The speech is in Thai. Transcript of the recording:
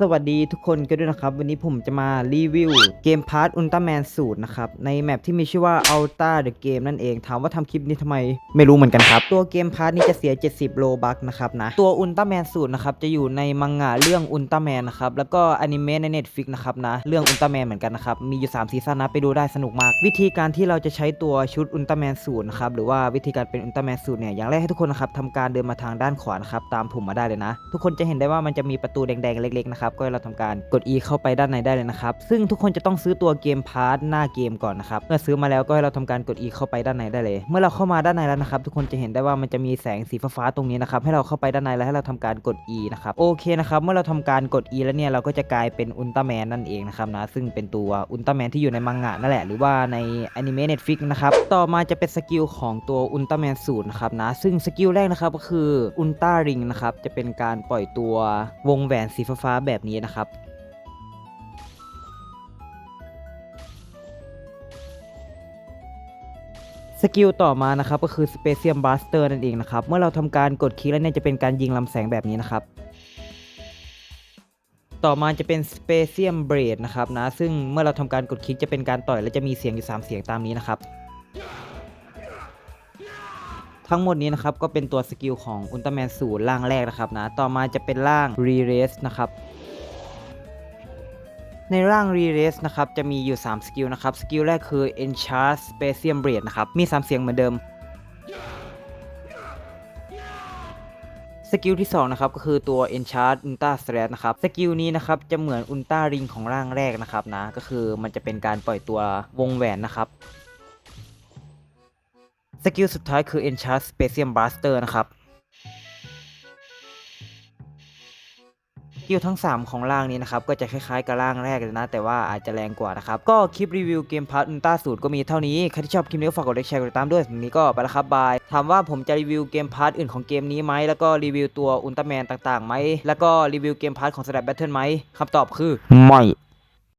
สวัสดีทุกคนกันด้วยนะครับ วันนี้ผมจะมารีวิวเกมพาร์ t อุลตร้าแมนสูตรนะครับ ในแมปที่มีชื่อว่า Ultra the Game นั่นเองถามว่าทำคลิปนี้ทำไม ไม่รู้เหมือนกันครับ ตัวเกมพาร์ t นี้จะเสีย 70 โลบักนะครับนะ ตัวอุลตร้าแมนสูตรนะครับจะอยู่ในมังงะเรื่องอุลตร้าแมนนะครับ แล้วก็อนิเมะใน Netflix นะครับนะ เรื่องอุลตร้าแมนเหมือนกันนะครับ มีอยู่3ซีซั่นนะไปดูได้สนุกมาก วิธีการที่เราจะใช้ตัวชุดอุลตร้าแมนสูตรนะครับหรือว่าวิธีการเป็นอุลตร้าแมนสูตรเนี่ยอย่างแรกให้ทุกคนนะครับทำการเดินมาทางด้านขวานะครับตามผมมาได้เลยนะ ทุกคนจะเห็นได้ว่ามันจะมีประตูแดงๆเล็กๆนะครับก็ให้เราทำการกด E เข้าไปด้านในได้เลยนะครับซึ่งทุกคนจะต้องซื้อตัวเกมพาร์ทหน้าเกมก่อนนะครับเมื่อซื้อมาแล้วก็ให้เราทำการกด E เข้าไปด้านในได้เลย เมื่อเราเข้ามาด้านในแล้วนะครับทุกคนจะเห็นได้ว่ามันจะมีแสงสีฟ้าๆตรงนี้นะครับให้เราเข้าไปด้านในแล้วให้เราทำการกด E นะครับโอเคนะครับเมื่อเราทำการกด E แล้วเนี่ยเราก็จะกลายเป็นอุลตร้าแมนนั่นเองนะครับนะซึ่งเป็นตัวอุลตร้าแมนที่อยู่ในมังงะนั่นแหละหรือว่าในอนิเมะเน็ตฟิกนะครับต่อมาจะเป็นสกิลของตัวอุลตร้าแมนสูตรนะครับนะซึ่งสกิลแรกนะครับก็คืออุลตร้าริงนะครับจะเป็นการปล่อยตัววงแหวนสีฟ้าๆแบบนี้นะครับสกิลต่อมานะครับก็คือ Specium Buster นั่นเองนะครับ เมื่อเราทำการกดคลิกแล้วเนี่ยจะเป็นการยิงลำแสงแบบนี้นะครับ ต่อมาจะเป็น Specium Blade นะครับนะ ซึ่งเมื่อเราทำการกดคลิกจะเป็นการต่อยและจะมีเสียงอยู่ 3 เสียงตามนี้นะครับ ทั้งหมดนี้นะครับก็เป็นตัวสกิลของอุลตร้าแมนสูตรล่างแรกนะครับนะ ต่อมาจะเป็นร่าง r e r a s e นะครับ ในร่าง r e r a s e นะครับจะมีอยู่ 3 สกิลนะครับ สกิลแรกคือ Enchant Specium Blade นะครับ มี 3 เสียงเหมือนเดิม สกิลที่ 2 นะครับ ก็คือตัว Enchant Ultra Slash นะครับ สกิลนี้นะครับ จะเหมือน Ultra Ring ของร่างแรกนะครับนะ ก็คือมันจะเป็นการปล่อยตัววงแหวนนะครับ สกิลสุดท้ายคือ Enchant Specium Blaster นะครับ กิลทั้ง 3 ของร่างนี้นะครับ ก็จะคล้ายๆกับร่างแรกเลยนะ แต่ว่าอาจจะแรงกว่านะครับ ก็คลิปรีวิวเกมพาร์ทอุลตร้าสูตรก็มีเท่านี้ ใครที่ชอบคลิปนี้ก็ฝากกดไลค์แชร์กดติดตามด้วยสำหรับวันนี้ก็ไปแล้วครับบาย ถามว่าผมจะรีวิวเกมพาร์ทอื่นของเกมนี้ไหม แล้วก็รีวิวตัวอุลตร้าแมนต่างๆไหม แล้วก็รีวิวเกมพาร์ทของสแลปแบทเทิลไหมคำตอบคือไม่